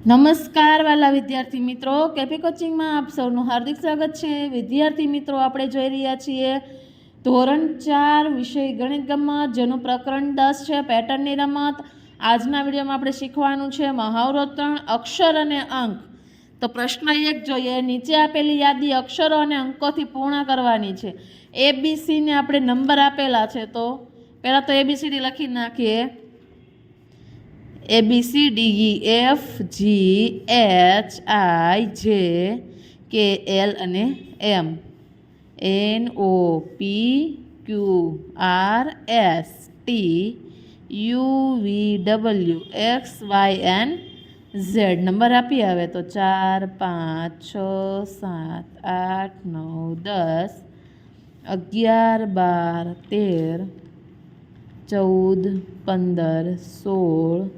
નમસ્કાર વાલા વિદ્યાર્થી મિત્રો, કેપી કોચિંગમાં આપ સૌનું હાર્દિક સ્વાગત છે. વિદ્યાર્થી મિત્રો, આપણે જોઈ રહ્યા છીએ, ધોરણ ચાર વિષય ગણિત ગમત, જેનું પ્રકરણ દસ છે પેટર્નની રમત આજના વિડીયોમાં આપણે શીખવાનું છે મહાવરો ત્રણ અક્ષર અને અંક. તો પ્રશ્ન એક જોઈએ, નીચે આપેલી યાદી અક્ષરો અને અંકોથી પૂર્ણ કરવાની છે. એ બી સીને આપણે નંબર આપેલા છે તો, પહેલાં તો એબીસીડી લખી નાખીએ. A B C D F G H I J K L અને M N O P Q R S T U V W X Y N Z number આપી આવે તો ચાર, પાંચ, છ, સાત, આઠ, નવ, દસ, અગિયાર, બાર, તેર, ચૌદ, પંદર, સોળ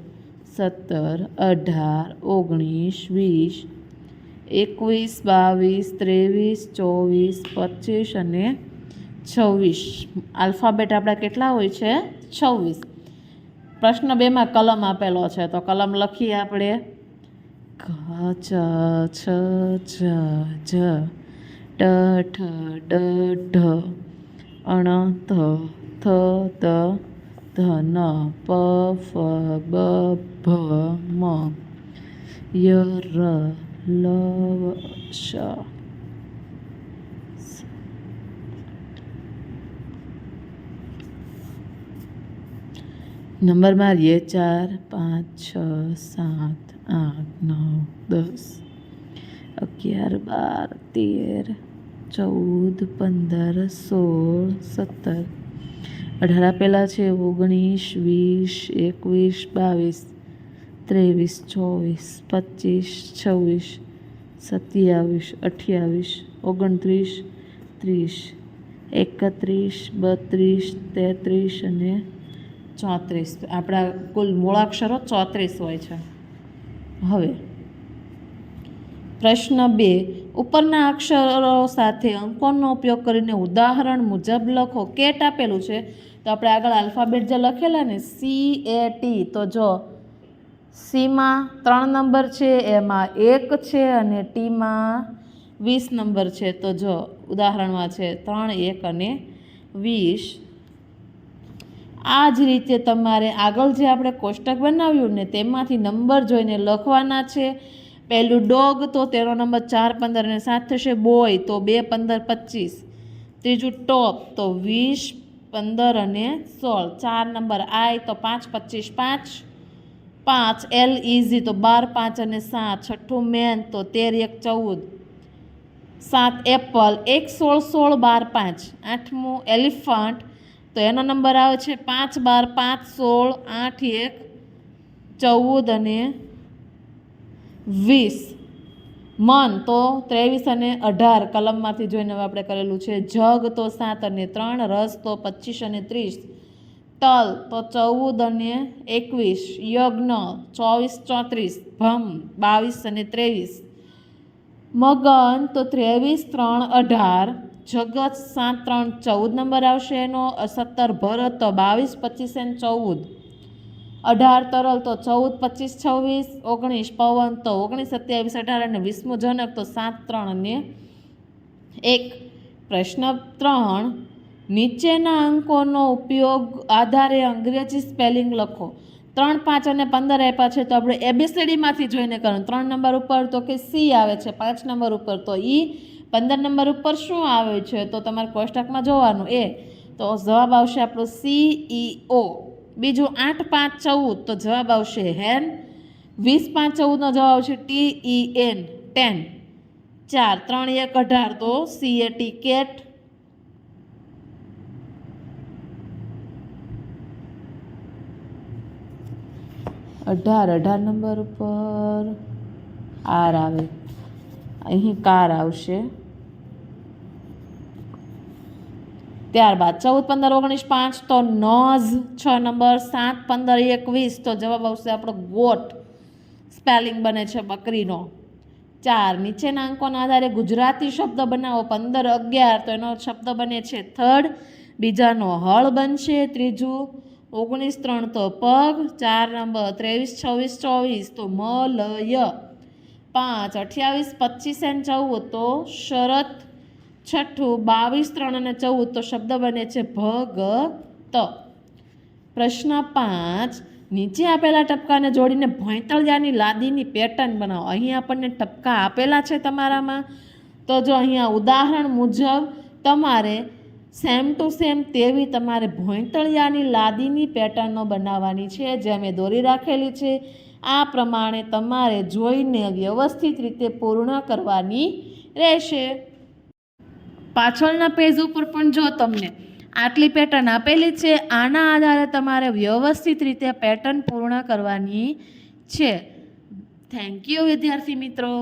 સત્તર, અઢાર, ઓગણીસ, વીસ, એકવીસ, બાવીસ, ત્રેવીસ, ચોવીસ, પચીસ અને છવ્વીસ. આલ્ફાબેટ આપણા કેટલા હોય છે? છવ્વીસ. પ્રશ્ન બેમાં કલમ આપેલો છે, તો કલમ લખીએ આપણે. ક ચ, છ જ જ, ટ, ઠ, ડ, ઢ, અણ ધ થ, દ ધ ન પ ફ બ ભ મ ય ર લ શ નંબર મારીએ ચાર પાંચ છ સાત આઠ નવ દસ અગિયાર બાર તેર ચૌદ પંદર સોળ સત્તર અઢાર આપેલા છે, ઓગણીસ, વીસ, એકવીસ, બાવીસ, ત્રેવીસ, ચોવીસ, પચીસ, છવ્વીસ, સત્યાવીસ, અઠ્યાવીસ, ઓગણત્રીસ, ત્રીસ, એકત્રીસ, બત્રીસ, તેત્રીસ અને ચોત્રીસ. આપણા કુલ મૂળાક્ષરો ચોત્રીસ હોય છે. હવે પ્રશ્ન બે. ઉપરના અક્ષરો સાથે અંકોનો ઉપયોગ કરીને ઉદાહરણ મુજબ લખો. કેટ આપેલું છે. તો આપણે આગળ આલ્ફાબેટ જે લખેલા ને, સી, એ, ટી. તો જો, સીમાં ત્રણ નંબર છે, એમાં એક છે અને ટીમાં વીસ નંબર છે. તો જો, ઉદાહરણમાં છે, ત્રણ, એક અને વીસ. આ જ રીતે તમારે આગળ જે આપણે કોષ્ટક બનાવ્યું ને, તેમાંથી નંબર જોઈને લખવાના છે. પહેલું ડોગ, તો તેનો નંબર ચાર, પંદર અને સાત થશે. બોય, તો બે, પંદર, પચીસ. ત્રીજું ટોપ, તો વીસ, પંદર અને સોળ. ચાર નંબર આઈ, તો પાંચ, પચીસ, પાંચ. પાંચ, એલ ઇઝી તો બાર, પાંચ અને સાત. છઠ્ઠું મેન, તો તેર, એક, ચૌદ. સાત, એપલ, એક, સોળ સોળ, બાર, પાંચ. આઠમું, એલિફન્ટ, તો એનો નંબર આવે છે પાંચ, બાર, પાંચ, સોળ, આઠ, એક, ચૌદ અને વીસ. મન તો ત્રેવીસ અને અઢાર કલમમાંથી જોઈને આપણે કરેલું છે. જગ તો સાત અને ત્રણ, રસ તો પચીસ અને ત્રીસ. તલ તો ચૌદ અને એકવીસ. યજ્ઞ ચોવીસ, ચોત્રીસ. ભમ બાવીસ અને ત્રેવીસ. મગન તો ત્રેવીસ, ત્રણ, અઢાર. જગત સાત, ત્રણ, ચૌદ નંબર આવશે એનો. સત્તર ભરત તો બાવીસ, પચીસ અને ચૌદ. અઢાર તરલ તો ચૌદ, પચીસ, છવ્વીસ, ઓગણીસ, પવન તો ઓગણીસ, સત્યાવીસ, અઢાર અને વીસમું જનક તો સાત, ત્રણ અને એક. પ્રશ્ન ત્રણ, નીચેના અંકોનો ઉપયોગ આધારે અંગ્રેજી સ્પેલિંગ લખો. ત્રણ, પાંચ અને પંદર આપ્યા છે તો આપણે એબીસીડીમાંથી જોઈને કરવાનું ત્રણ નંબર ઉપર તો કે સી આવે છે, પાંચ નંબર ઉપર તો ઈ, પંદર નંબર ઉપર શું આવે છે તો તમારે કોષ્ટકમાં જોવાનું. એ, તો જવાબ આવશે આપણો સી ઈ ઓ બીજું આઠ પાંચ ચૌદ તો જવાબ આવશે હેન. વીસ પાંચ ચૌદનો જવાબ આવશે ટી ઈ એન. ટેન. ચાર. ત્રણ એક અઢાર તો સી એ ટી કેટ. અઢાર. અઢાર નંબર ઉપર. આર આવે. અહીં કાર આવશે. ત્યારબાદ ચૌદ, પંદર, ઓગણીસ, પાંચ, તો નોઝ છ નંબર, સાત, પંદર, એકવીસ. તો જવાબ આવશે આપણો ગોટ. સ્પેલિંગ બને છે બકરીનો. ચાર, નીચેના અંકોના આધારે ગુજરાતી શબ્દ બનાવો. પંદર, અગિયાર, તો એનો શબ્દ બને છે થર્ડ. બીજાનો હળ બનશે ત્રીજું. ઓગણીસ, ત્રણ, તો પગ. ચાર નંબર, ત્રેવીસ, છવ્વીસ, ચોવીસ, તો મ લ પાંચ, અઠ્યાવીસ પચીસ એન ચૌદ, તો શરત. છઠ્ઠું, બાવીસ, ત્રણ અને ચૌદ તો શબ્દ બને છે ભગત પ્રશ્ન પાંચ, નીચે આપેલા ટપકાને જોડીને ભોંયતળિયાની લાદીની પેટર્ન બનાવો. અહીં આપણને ટપકા આપેલા છે તમારામાં. તો જો અહીંયા ઉદાહરણ મુજબ તમારે સેમ ટુ સેમ તેવી તમારે ભોંયતળિયાની લાદીની પેટર્નો બનાવવાની છે જે મેં દોરી રાખેલી છે. આ પ્રમાણે તમારે જોઈને વ્યવસ્થિત રીતે પૂર્ણ કરવાની રહેશે. પાછળના પેજ ઉપર પણ જો તમને આટલી પેટર્ન આપેલી છે, આના આધારે તમારે વ્યવસ્થિત રીતે પેટર્ન પૂર્ણ કરવાની છે. થેન્ક યુ વિદ્યાર્થી મિત્રો.